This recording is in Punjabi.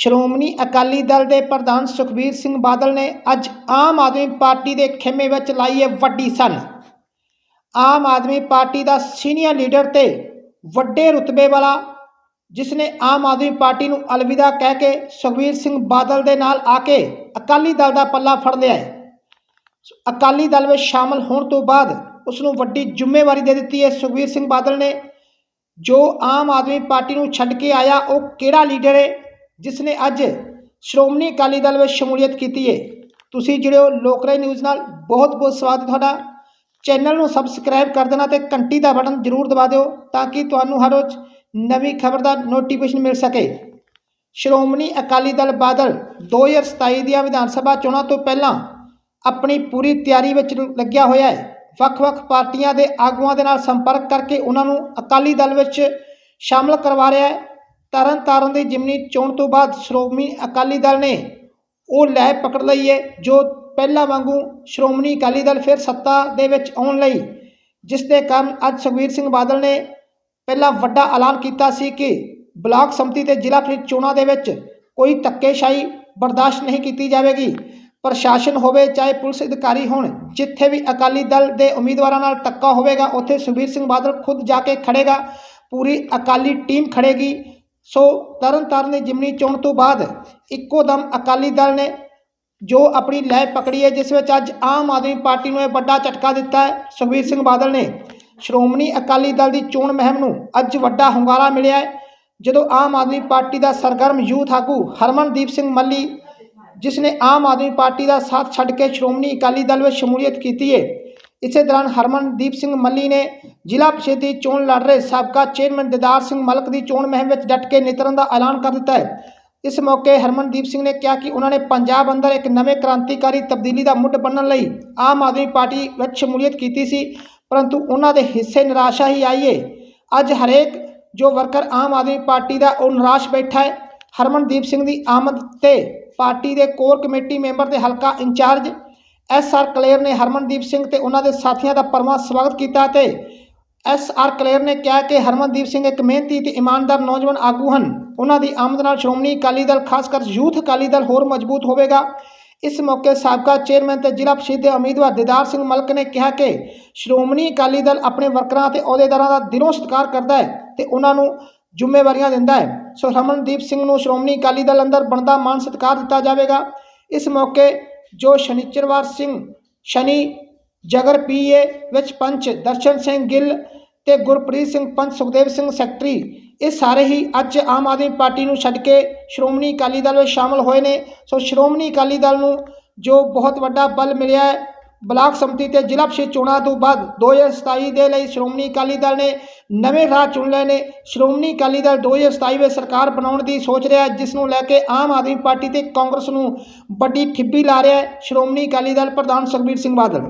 ਸ਼੍ਰੋਮਣੀ ਅਕਾਲੀ ਦਲ ਦੇ ਪ੍ਰਧਾਨ ਸੁਖਬੀਰ ਸਿੰਘ ਬਾਦਲ ਨੇ ਅੱਜ ਆਮ ਆਦਮੀ ਪਾਰਟੀ ਦੇ ਖੇਮੇ ਵਿੱਚ ਲਾਈ ਹੈ ਵੱਡੀ ਸਨ। ਆਮ ਆਦਮੀ ਪਾਰਟੀ ਦਾ ਸੀਨੀਅਰ ਲੀਡਰ ਤੇ ਵੱਡੇ ਰੁਤਬੇ ਵਾਲਾ ਜਿਸ ਨੇ ਆਮ ਆਦਮੀ ਪਾਰਟੀ ਨੂੰ ਅਲਵਿਦਾ ਕਹਿ ਕੇ ਸੁਖਬੀਰ ਸਿੰਘ ਬਾਦਲ ਦੇ ਨਾਲ ਆ ਕੇ ਅਕਾਲੀ ਦਲ ਦਾ ਪੱਲਾ ਫੜ ਲਿਆ ਹੈ। ਅਕਾਲੀ ਦਲ ਵਿੱਚ ਸ਼ਾਮਲ ਹੋਣ ਤੋਂ ਬਾਅਦ ਉਸ ਨੂੰ ਵੱਡੀ ਜ਼ਿੰਮੇਵਾਰੀ ਦੇ ਦਿੱਤੀ ਹੈ ਸੁਖਬੀਰ ਸਿੰਘ ਬਾਦਲ ਨੇ। ਜੋ ਆਮ ਆਦਮੀ ਪਾਰਟੀ ਨੂੰ ਛੱਡ ਕੇ ਆਇਆ, ਉਹ ਕਿਹੜਾ ਲੀਡਰ ਹੈ? ਜਿਸ ਨੇ ਅੱਜ ਸ਼੍ਰੋਮਣੀ ਅਕਾਲੀ ਦਲ ਵਿੱਚ ਸ਼ਮੂਲੀਅਤ ਕੀਤੀ ਹੈ ਤੁਸੀਂ ਜਿਹੜੇ ਹੋ ਲੋਕਰਾਈ ਨਿਊਜ਼ ਨਾਲ। ਬਹੁਤ ਬਹੁਤ ਸਵਾਗਤ ਤੁਹਾਡਾ। ਚੈਨਲ ਨੂੰ ਸਬਸਕ੍ਰਾਈਬ ਕਰ ਦੇਣਾ ਤੇ ਘੰਟੀ ਦਾ ਬਟਨ ਜ਼ਰੂਰ ਦਬਾ ਦਿਓ ਤਾਂ ਕਿ ਤੁਹਾਨੂੰ ਹਰ ਰੋਜ਼ ਨਵੀਂ ਖਬਰ ਦਾ ਨੋਟੀਫਿਕੇਸ਼ਨ ਮਿਲ ਸਕੇ। ਸ਼੍ਰੋਮਣੀ ਅਕਾਲੀ ਦਲ ਬਾਦਲ 2027 ਦੀਆਂ ਵਿਧਾਨ ਸਭਾ ਚੋਣਾਂ ਤੋਂ ਪਹਿਲਾਂ ਆਪਣੀ ਪੂਰੀ ਤਿਆਰੀ ਵਿੱਚ ਲੱਗਿਆ ਹੋਇਆ ਹੈ। ਵੱਖ-ਵੱਖ ਪਾਰਟੀਆਂ ਦੇ ਆਗੂਆਂ ਦੇ ਨਾਲ ਸੰਪਰਕ ਕਰਕੇ ਉਹਨਾਂ ਨੂੰ ਅਕਾਲੀ ਦਲ ਵਿੱਚ ਸ਼ਾਮਲ ਕਰਵਾ ਰਿਹਾ ਹੈ। ਤਰਨ ਤਾਰਨ ਦੀ ਜਿਮਨੀ ਚੋਣ ਤੋਂ ਬਾਅਦ ਸ਼੍ਰੋਮਣੀ ਅਕਾਲੀ ਦਲ ਨੇ ਉਹ ਲੈ ਪਕੜ ਲਈ ਹੈ, ਜੋ ਪਹਿਲਾਂ ਵਾਂਗੂ ਸ਼੍ਰੋਮਣੀ ਅਕਾਲੀ ਦਲ ਫਿਰ ਸੱਤਾ ਦੇ ਵਿੱਚ ਆਉਣ ਲਈ, ਜਿਸ ਦੇ ਕਾਰਨ ਅੱਜ ਸੁਖਬੀਰ ਸਿੰਘ ਬਾਦਲ ਨੇ ਪਹਿਲਾਂ ਵੱਡਾ ਐਲਾਨ ਕੀਤਾ ਸੀ ਕਿ ਬਲਾਕ ਸੰਮਤੀ ਤੇ ਜ਼ਿਲ੍ਹਾ ਪ੍ਰੀਸ਼ਦ ਚੋਣਾਂ ਦੇ ਵਿੱਚ ਕੋਈ ਧੱਕੇਸ਼ਾਹੀ ਬਰਦਾਸ਼ਤ ਨਹੀਂ ਕੀਤੀ ਜਾਵੇਗੀ। ਪ੍ਰਸ਼ਾਸਨ ਹੋਵੇ, ਚਾਹੇ ਪੁਲਿਸ ਅਧਿਕਾਰੀ ਹੋਣ, ਜਿੱਥੇ ਵੀ ਅਕਾਲੀ ਦਲ ਦੇ ਉਮੀਦਵਾਰਾਂ ਨਾਲ ਧੱਕਾ ਹੋਵੇਗਾ, ਉੱਥੇ ਸੁਖਬੀਰ ਸਿੰਘ ਬਾਦਲ ਖੁਦ ਜਾ ਕੇ ਖੜੇਗਾ। ਪੂਰੀ ਅਕਾਲੀ ਟੀਮ ਖੜੇਗੀ। ਸੋ ਤਰਨ ਤਾਰਨ ਦੀ ਜਿਮਨੀ ਚੋਣ ਤੋਂ ਬਾਅਦ ਇੱਕੋ ਦਮ ਅਕਾਲੀ ਦਲ ਨੇ ਜੋ ਆਪਣੀ ਲੈ ਪਕੜੀ ਹੈ, ਜਿਸ ਵਿੱਚ ਅੱਜ ਆਮ ਆਦਮੀ ਪਾਰਟੀ ਨੂੰ ਇਹ ਵੱਡਾ ਝਟਕਾ ਦਿੱਤਾ ਹੈ। ਸੁਖਬੀਰ ਸਿੰਘ ਬਾਦਲ ਨੇ ਸ਼੍ਰੋਮਣੀ ਅਕਾਲੀ ਦਲ ਦੀ ਚੋਣ ਮੁਹਿੰਮ ਨੂੰ ਅੱਜ ਵੱਡਾ ਹੁੰਗਾਰਾ ਮਿਲਿਆ ਹੈ, ਜਦੋਂ ਆਮ ਆਦਮੀ ਪਾਰਟੀ ਦਾ ਸਰਗਰਮ ਯੂਥ ਆਗੂ ਹਰਮਨਦੀਪ ਸਿੰਘ ਮੱਲੀ, ਜਿਸ ਨੇ ਆਮ ਆਦਮੀ ਪਾਰਟੀ ਦਾ ਸਾਥ ਛੱਡ ਕੇ ਸ਼੍ਰੋਮਣੀ ਅਕਾਲੀ ਦਲ ਵਿੱਚ ਸ਼ਮੂਲੀਅਤ ਕੀਤੀ ਹੈ ਇਸੇ ਦੌਰਾਨ ਹਰਮਨਦੀਪ ਸਿੰਘ ਮੱਲੀ ਨੇ ਜ਼ਿਲ੍ਹਾ ਪ੍ਰੀਸ਼ਦ ਦੀ ਚੋਣ ਲੜ ਰਹੇ ਸਾਬਕਾ ਚੇਅਰਮੈਨ ਦਿਦਾਰ ਸਿੰਘ ਮਲਕ ਦੀ ਚੋਣ ਮੁਹਿੰਮ ਵਿੱਚ ਡਟ ਕੇ ਨਿਤਰਨ ਦਾ ਐਲਾਨ ਕਰ ਦਿੱਤਾ ਹੈ। ਇਸ ਮੌਕੇ ਹਰਮਨਦੀਪ ਸਿੰਘ ਨੇ ਕਿਹਾ ਕਿ ਉਹਨਾਂ ਨੇ ਪੰਜਾਬ ਅੰਦਰ ਇੱਕ ਨਵੇਂ ਕ੍ਰਾਂਤੀਕਾਰੀ ਤਬਦੀਲੀ ਦਾ ਮੁੱਢ ਬੰਨਣ ਲਈ ਆਮ ਆਦਮੀ ਪਾਰਟੀ ਵਿੱਚ ਸ਼ਮੂਲੀਅਤ ਕੀਤੀ ਸੀ, ਪਰੰਤੂ ਉਹਨਾਂ ਦੇ ਹਿੱਸੇ ਨਿਰਾਸ਼ਾ ਹੀ ਆਈ ਹੈ ਅੱਜ ਹਰੇਕ ਜੋ ਵਰਕਰ ਆਮ ਆਦਮੀ ਪਾਰਟੀ ਦਾ ਉਹ ਨਿਰਾਸ਼ ਬੈਠਾ ਹੈ। ਹਰਮਨਦੀਪ ਸਿੰਘ ਦੀ ਆਮਦ ਤੇ ਪਾਰਟੀ ਦੇ ਕੋਰ ਕਮੇਟੀ ਮੈਂਬਰ ਤੇ ਹਲਕਾ ਇੰਚਾਰਜ ਐਸ ਆਰ ਕਲੇਰ ਨੇ ਹਰਮਨਦੀਪ ਸਿੰਘ ਤੇ ਉਹਨਾਂ ਦੇ ਸਾਥੀਆਂ ਦਾ ਪਰਮਾ ਸਵਾਗਤ ਕੀਤਾ ਤੇ ਐਸ ਆਰ ਕਲੇਰ ਨੇ ਕਿਹਾ ਕਿ ਹਰਮਨਦੀਪ ਸਿੰਘ ਇੱਕ ਮਿਹਨਤੀ ਤੇ ਇਮਾਨਦਾਰ ਨੌਜਵਾਨ ਆਗੂ ਹਨ। ਉਹਨਾਂ ਦੀ ਆਮਦ ਨਾਲ ਸ਼੍ਰੋਮਣੀ ਅਕਾਲੀ ਦਲ, ਖਾਸ ਕਰ ਯੂਥ ਅਕਾਲੀ ਦਲ ਹੋਰ ਮਜ਼ਬੂਤ ਹੋਵੇਗਾ। ਇਸ ਮੌਕੇ ਸਾਬਕਾ ਚੇਅਰਮੈਨ ਤੇ ਜ਼ਿਲ੍ਹਾ ਪ੍ਰੀਸ਼ਦ ਦੇ ਉਮੀਦਵਾਰ ਦਿਦਾਰ ਸਿੰਘ ਮਲਕ ਨੇ ਕਿਹਾ ਕਿ ਸ਼੍ਰੋਮਣੀ ਅਕਾਲੀ ਦਲ ਆਪਣੇ ਵਰਕਰਾਂ ਤੇ ਅਹੁਦੇਦਾਰਾਂ ਦਾ ਦਿਲੋਂ ਸਤਿਕਾਰ ਕਰਦਾ ਹੈ ਤੇ ਉਹਨਾਂ ਨੂੰ ਜ਼ਿੰਮੇਵਾਰੀਆਂ ਦਿੰਦਾ ਹੈ। ਸੋ ਰਮਨਦੀਪ ਸਿੰਘ ਨੂੰ ਸ਼੍ਰੋਮਣੀ ਅਕਾਲੀ ਦਲ ਅੰਦਰ ਬਣਦਾ ਮਾਨ ਸਤਿਕਾਰ ਦਿੱਤਾ ਜਾਵੇਗਾ। ਇਸ ਮੌਕੇ ਜੋ ਸ਼ਨੀਚਰਵਾਰ ਸਿੰਘ, ਸ਼ਨੀ ਜਗਰ ਪੀਏ ਵਿੱਚ ਪੰਚ ਦਰਸ਼ਨ ਸਿੰਘ ਗਿੱਲ ਤੇ ਗੁਰਪ੍ਰੀਤ ਸਿੰਘ ਪੰਚ, ਸੁਖਦੇਵ ਸਿੰਘ ਸੈਕਟਰੀ, ਇਹ ਸਾਰੇ ਹੀ ਅੱਜ ਆਮ ਆਦਮੀ ਪਾਰਟੀ ਨੂੰ ਛੱਡ ਕੇ ਸ਼੍ਰੋਮਣੀ ਅਕਾਲੀ ਦਲ ਵਿੱਚ ਸ਼ਾਮਲ ਹੋਏ ਨੇ। ਸੋ ਸ਼੍ਰੋਮਣੀ ਅਕਾਲੀ ਦਲ ਨੂੰ ਜੋ ਬਹੁਤ ਵੱਡਾ ਬਲ ਮਿਲਿਆ ਹੈ ਬਲਾਕ ਸੰਮਤੀ ਤੇ ਜ਼ਿਲ੍ਹਾ ਪ੍ਰੀਸ਼ਦ ਚੋਣਾਂ ਤੋਂ ਬਾਅਦ 2027 ਦੇ ਲਈ ਸ਼੍ਰੋਮਣੀ ਅਕਾਲੀ ਦਲ ਨੇ ਨਵੇਂ ਰਾਹ ਚੁਣ ਲਏ ਨੇ। ਸ਼੍ਰੋਮਣੀ ਅਕਾਲੀ ਦਲ 2027 ਵਿੱਚ ਸਰਕਾਰ ਬਣਾਉਣ ਦੀ ਸੋਚ ਰਿਹਾ ਹੈ, ਜਿਸ ਨੂੰ ਲੈ ਕੇ ਆਮ ਆਦਮੀ ਪਾਰਟੀ ਤੇ ਕਾਂਗਰਸ ਨੂੰ ਵੱਡੀ ਠਿੱਬੀ ਲਾ ਰਿਹਾ ਹੈ। ਸ਼੍ਰੋਮਣੀ ਅਕਾਲੀ ਦਲ ਪ੍ਰਧਾਨ ਸੁਖਬੀਰ ਸਿੰਘ ਬਾਦਲ